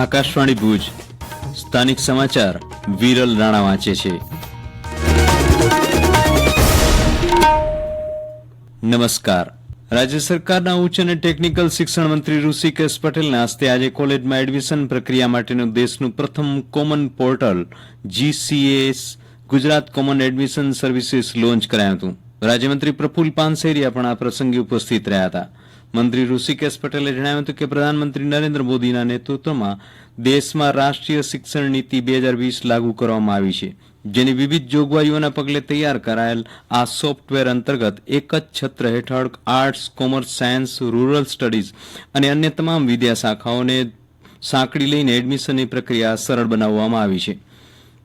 આકાશવાણી ભુજ. સ્થાનિક સમાચાર વિરલ રાણા વાંચે છે. નમસ્કાર. રાજ્ય સરકારના ઉચ્ચ અને ટેકનિકલ શિક્ષણ મંત્રી ઋષિકેશ પટેલના હસ્તે આજે કોલેજમાં એડમિશન પ્રક્રિયા માટેનું દેશનું પ્રથમ common portal GCS Gujarat common admission services launch કરાયું હતું. રાજ્યમંત્રી પ્રફુલ પાનસેરિયા પણ આ પ્રસંગે ઉપસ્થિત રહ્યા હતા. મંત્રી ઋષિકેશ પટેલે જણાવ્યું હતું કે પ્રધાનમંત્રી નરેન્દ્ર મોદીના નેતૃત્વમાં દેશમાં રાષ્ટ્રીય શિક્ષણ નીતિ બે હજાર વીસ લાગુ કરવામાં આવી છે, જેની વિવિધ જોગવાઈઓના પગલે તૈયાર કરાયેલ આ સોફ્ટવેર અંતર્ગત એક જ છત્ર હેઠળ arts, commerce, science, rural studies અને અન્ય તમામ વિદ્યા શાખાઓને સાંકળી લઈને એડમિશનની પ્રક્રિયા સરળ બનાવવામાં આવી છે.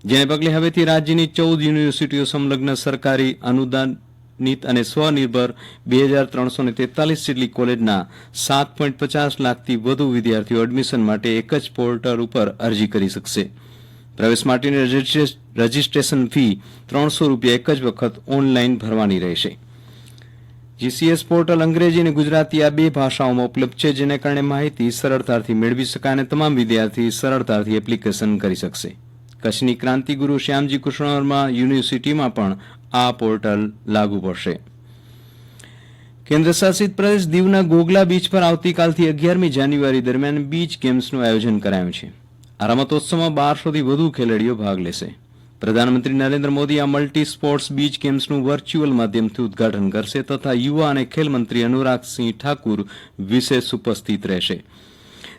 જેને પગલે હવેથી રાજ્યની ચૌદ યુનિવર્સિટીઓ સંલગ્ન સરકારી અનુદાનિત અને સ્વનિર્ભર બે હજાર ત્રણસો ને તેતાલીસ જેટલી કોલેજના સાત પોઈન્ટ પચાસ લાખથી વધુ વિદ્યાર્થીઓ એડમિશન માટે એક જ પોર્ટલ ઉપર અરજી કરી શકશે. પ્રવેશ માટેની રજિસ્ટ્રેશન ફી ત્રણસો રૂપિયા એક જ વખત ઓનલાઈન ભરવાની રહેશે. જીસીએસ પોર્ટલ અંગ્રેજી અને ગુજરાતી આ બે ભાષાઓમાં ઉપલબ્ધ છે, જેને કારણે માહિતી સરળતાથી મેળવી શકાય અને તમામ વિદ્યાર્થી સરળતાથી એપ્લિકેશન કરી શકશે. કચ્છની ક્રાંતિગુરુ શ્યામજી કૃષ્ણવર્મા યુનિવર્સિટીમાં પણ આ પોર્ટલ લાગુ પડશે. કેન્દ્રશાસિત પ્રદેશ દીવના ગોગલા બીચ પર આવતીકાલથી અગિયારમી જાન્યુઆરી દરમિયાન બીચ ગેમ્સનું આયોજન કરાયું છે. આ રમતોત્સવમાં બારસોથી વધુ ખેલાડીઓ ભાગ લેશે. પ્રધાનમંત્રી નરેન્દ્ર મોદી આ મલ્ટી સ્પોર્ટ્સ બીચ ગેમ્સનું વર્ચ્યુઅલ માધ્યમથી ઉદઘાટન કરશે તથા યુવા અને ખેલ મંત્રી અનુરાગસિંહ ઠાકુર વિશેષ ઉપસ્થિત રહેશે.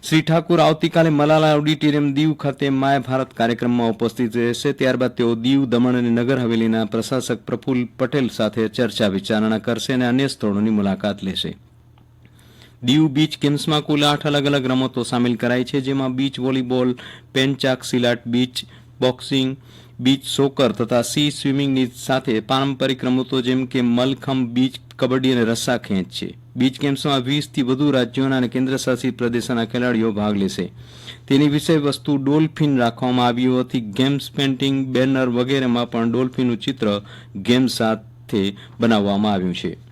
શ્રી ઠાકુર આવતીકાલે મલાલા ઓડિટોરિયમ દીવ ખાતે માય ભારત કાર્યક્રમમાં ઉપસ્થિત રહેશે. ત્યારબાદ તેઓ દીવ, દમણ અને નગર હવેલીના પ્રશાસક પ્રફુલ્લ પટેલ સાથે ચર્ચા વિચારણા કરશે અને અન્ય સ્થળોની મુલાકાત લેશે. દીવ બીચ ગેમ્સમાં કુલ આઠ અલગ અલગ રમતો સામેલ કરાઈ છે, જેમાં beach volleyball, pencak, silat beach boxing beach soccer તથા સી સ્વિમિંગની સાથે પારંપરિક રમતો જેમ કે મલખંભ બીચ કબડ્ડી અને રસ્સા ખેંચ છે. બીચ ગેમ્સમાં વીસથી વધુ રાજ્યોના અને કેન્દ્રશાસિત પ્રદેશોના ખેલાડીઓ ભાગ લેશે. તેની વિષય વસ્તુ ડોલ્ફિન રાખવામાં આવી હોવાથી ગેમ્સ પેન્ટિંગ બેનર વગેરેમાં પણ ડોલ્ફિનનું ચિત્ર ગેમ સાથે બનાવવામાં આવ્યું છે.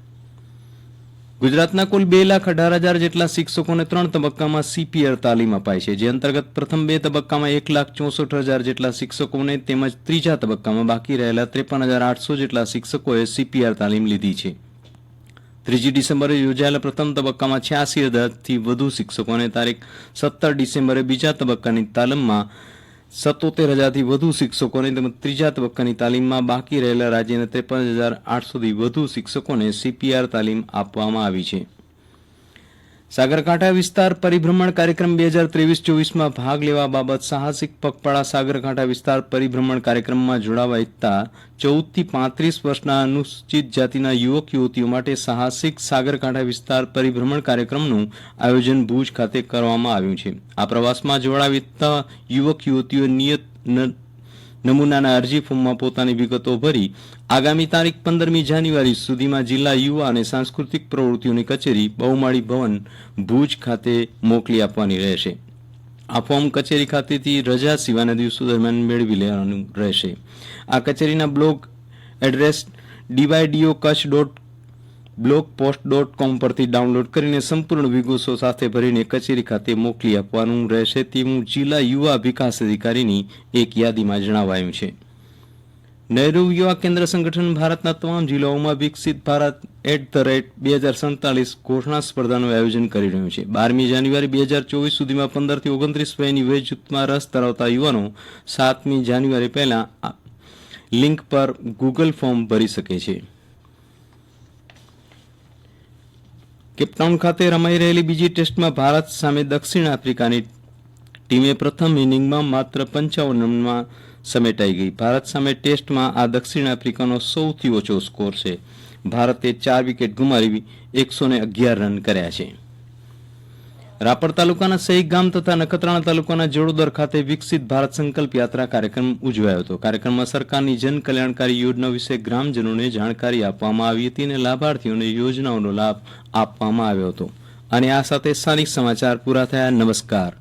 ગુજરાતના કુલ બે લાખ અઢાર હજાર જેટલા શિક્ષકોને ત્રણ તબક્કામાં સીપીઆર તાલીમ અપાય છે, જે અંતર્ગત પ્રથમ બે તબક્કામાં એક લાખ ચોસઠ હજાર જેટલા શિક્ષકોને તેમજ ત્રીજા તબક્કામાં બાકી રહેલા ત્રેપન હજાર આઠસો જેટલા શિક્ષકોએ સીપીઆર તાલીમ લીધી છે. ત્રીજી ડિસેમ્બરે યોજાયેલા પ્રથમ તબક્કામાં છ્યાસી હજારથી વધુ શિક્ષકોને તારીખ સત્તર ડિસેમ્બરે બીજા તબક્કાની તાલીમમાં સત્તોતેર હજારથી વધુ શિક્ષકોને તેમજ ત્રીજા તબક્કાની તાલીમમાં બાકી રહેલા રાજ્યના ત્રેપન હજાર આઠસોથી વધુ શિક્ષકોને સીપીઆર તાલીમ આપવામાં આવી છે. સાગરકાંઠા વિસ્તાર પરિભ્રમણ કાર્યક્રમ બે હજાર ત્રેવીસ ચોવીસમાં ભાગ લેવા બાબત સાહસિક પગપાળા સાગરકાંઠા વિસ્તાર પરિભ્રમણ કાર્યક્રમમાં જોડાવા ઇચ્છતા ચૌદથી પાંત્રીસ વર્ષના અનુસૂચિત જાતિના યુવક યુવતીઓ માટે સાહસિક સાગરકાંઠા વિસ્તાર પરિભ્રમણ કાર્યક્રમનું આયોજન ભુજ ખાતે કરવામાં આવ્યું છે. આ પ્રવાસમાં જોડાવા ઇચ્છતા યુવક યુવતીઓ નિયત નમૂનાના અરજી ફોર્મમાં પોતાની વિગતો ભરી આગામી તારીખ પંદરમી જાન્યુઆરી સુધીમાં જિલ્લા યુવા અને સાંસ્કૃતિક પ્રવૃત્તિઓની કચેરી બહુમાળી ભવન ભુજ ખાતે મોકલી આપવાની રહેશે. આ ફોર્મ કચેરી ખાતેથી રજા સિવાયના દિવસો દરમિયાન મેળવી લેવાનું રહેશે. આ કચેરીના blog address DYDO Kutch dot blogspot dot com પરથી ડાઉનલોડ કરીને સંપૂર્ણ વિગતો સાથે ભરીને કચેરી ખાતે મોકલી આપવાનું રહેશે તેવું જિલ્લા યુવા વિકાસ અધિકારીની એક યાદીમાં જણાવાયું છે. નહેરુ યુવા કેન્દ્ર સંગઠન ભારતના તમામ જિલ્લાઓમાં વિકસિત ભારત એટ ધ રેટ બે હજાર સંતાલીસ ઘોષણા સ્પર્ધાનું આયોજન કરી રહ્યું છે. બારમી જાન્યુઆરી બે હજાર ચોવીસ સુધીમાં પંદરથી ઓગણત્રીસ વયની વય જૂથમાં રસ ધરાવતા યુવાનો સાતમી જાન્યુઆરી પહેલા લિંક પર ગૂગલ ફોર્મ ભરી શકે છે. કેપટાઉન ખાતે રમાઈ રહેલી બીજી ટેસ્ટમાં ભારત સામે દક્ષિણ આફ્રિકાની ટીમે પ્રથમ ઇનિંગમાં માત્ર પંચાવન રનમાં સમેટાઈ ગઈ. ભારત સામે ટેસ્ટમાં આ દક્ષિણ આફ્રિકાનો સૌથી ઓછો સ્કોર છે. ભારતે ચાર વિકેટ ગુમાવી એકસો અગિયાર રન કર્યા છે. રાપર તાલુકાના સહી ગામ તથા નખત્રાણા તાલુકાના જોડોદર ખાતે વિકસિત ભારત સંકલ્પ યાત્રા કાર્યક્રમ ઉજવાયો હતો. કાર્યક્રમમાં સરકારની જન કલ્યાણકારી યોજના વિશે ગ્રામજનોને જાણકારી આપવામાં આવી હતી અને લાભાર્થીઓને યોજનાઓનો લાભ આપવામાં આવ્યો હતો. અને આ સાથે સ્થાનિક સમાચાર પૂરા થયા. નમસ્કાર.